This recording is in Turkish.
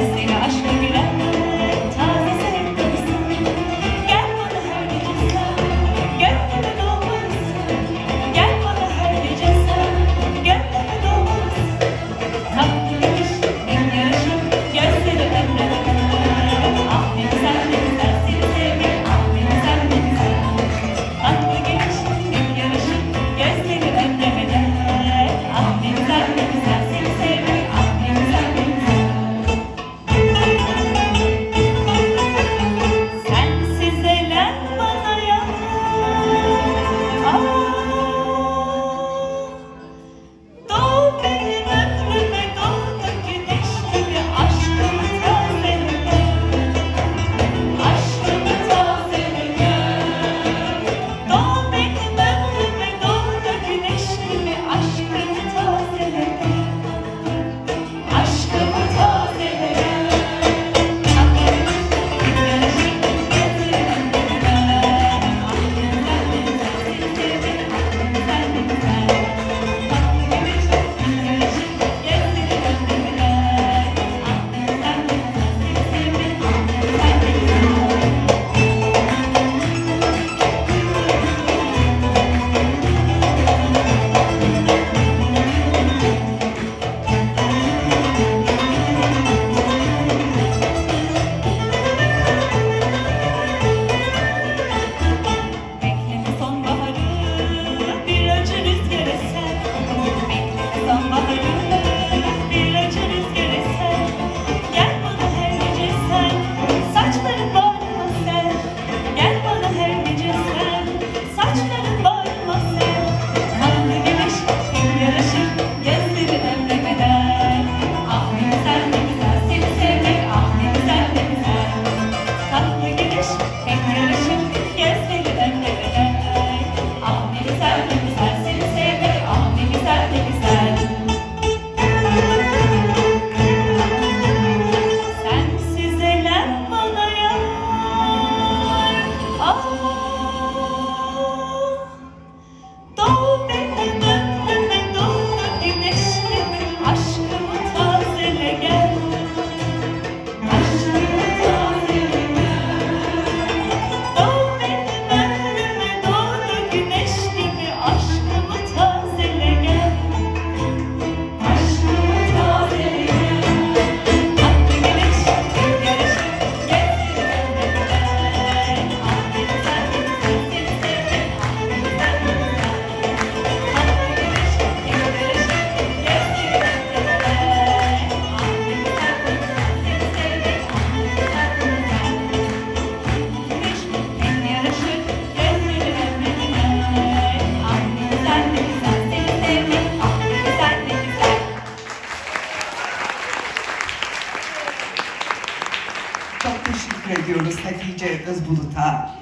Sena Aschke. Çok teşekkür ediyoruz Hatice Özbulut'a.